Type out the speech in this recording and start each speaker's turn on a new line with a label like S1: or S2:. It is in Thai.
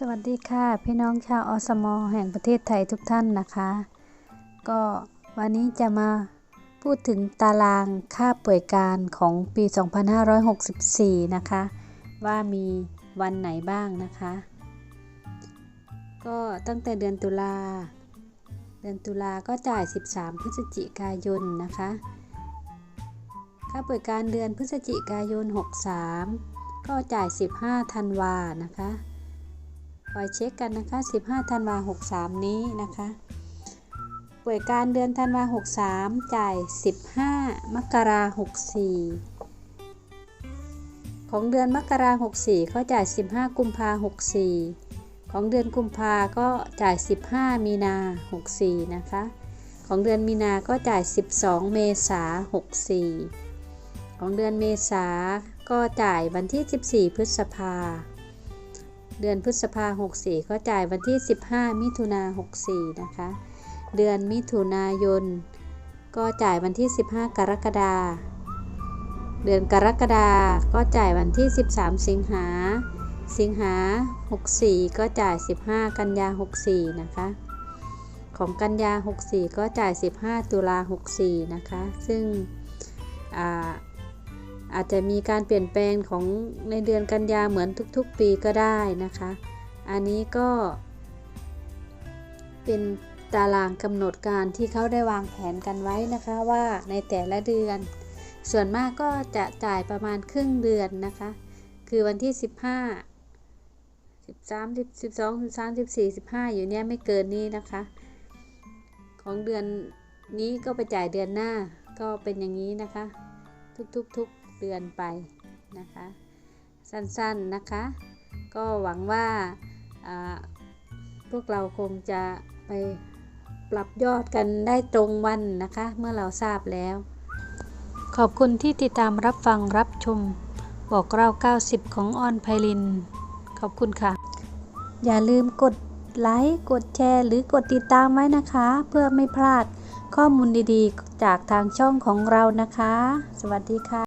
S1: สวัสดีค่ะ พี่น้องชาวอสมอแห่งประเทศไทยทุกท่านนะคะ ก็วันนี้จะมาพูดถึงตารางค่าป่วยการของปี 2564 นะคะ ว่ามีวันไหนบ้างนะคะ ก็ตั้งแต่เดือนตุลาเดือนตุลาก็จ่าย 13 พฤศจิกายนนะคะ ค่าป่วยการเดือนพฤศจิกายน 63 ก็จ่าย 15 ธันวานะคะ คอยเช็คกันนะคะ 15 ธันวา63 นี้นะคะป่วยการเดือนธันวา63 จ่าย 15 มกรา64 ของเดือนมกรา64 ก็จ่าย 15 กุมภา64 ของเดือนกุมภาก็จ่าย 15 มีนา64 นะคะ ของเดือนมีนาก็จ่าย 12 เมษา64 ของเดือนเมษาก็จ่ายวันที่ 14 พฤษภา เดือนพฤษภา64 ก็จ่ายวันที่ 15 มิถุนา64 นะคะ เดือนมิถุนายน ก็จ่ายวันที่ 15 กรกฎาเดือนกรกฎาก็จ่ายวันที่ 13 สิงหา สิงหา 64 ก็จ่าย 15 กันยา 64 นะคะ ของกันยา 64 ก็จ่าย 15 ตุลา 64 นะคะ ซึ่งอ่า อาจจะมีการเปลี่ยนแปลงของในเดือนกันยาเหมือนทุกๆปีก็ได้นะคะ อันนี้ก็ เป็นตารางกำหนดการที่เขาได้วางแผนกันไว้นะคะว่าในแต่ละเดือน ส่วนมากก็จะจ่ายประมาณครึ่งเดือนนะคะ คือวันที่ 15 13 12 13 14 15 อยู่เนี้ยไม่เกินนี้นะคะ ของเดือนนี้ก็ไปจ่ายเดือนหน้าก็เป็นอย่างนี้นะคะ ทุกๆๆ เดือนไปนะคะ สั้นๆนะคะ ก็หวังว่าพวกเราคงจะไปปรับยอดกันได้ตรงวันนะคะ เมื่อเราทราบแล้ว ขอบคุณที่ติดตามรับฟังรับชม บอกเรา 90 ของออนไพลิน ขอบคุณค่ะ อย่าลืมกดไลค์กดแชร์ หรือกดติดตามไว้นะคะ เพื่อไม่พลาดข้อมูลดีๆ จากทางช่องของเรานะคะ สวัสดีค่ะ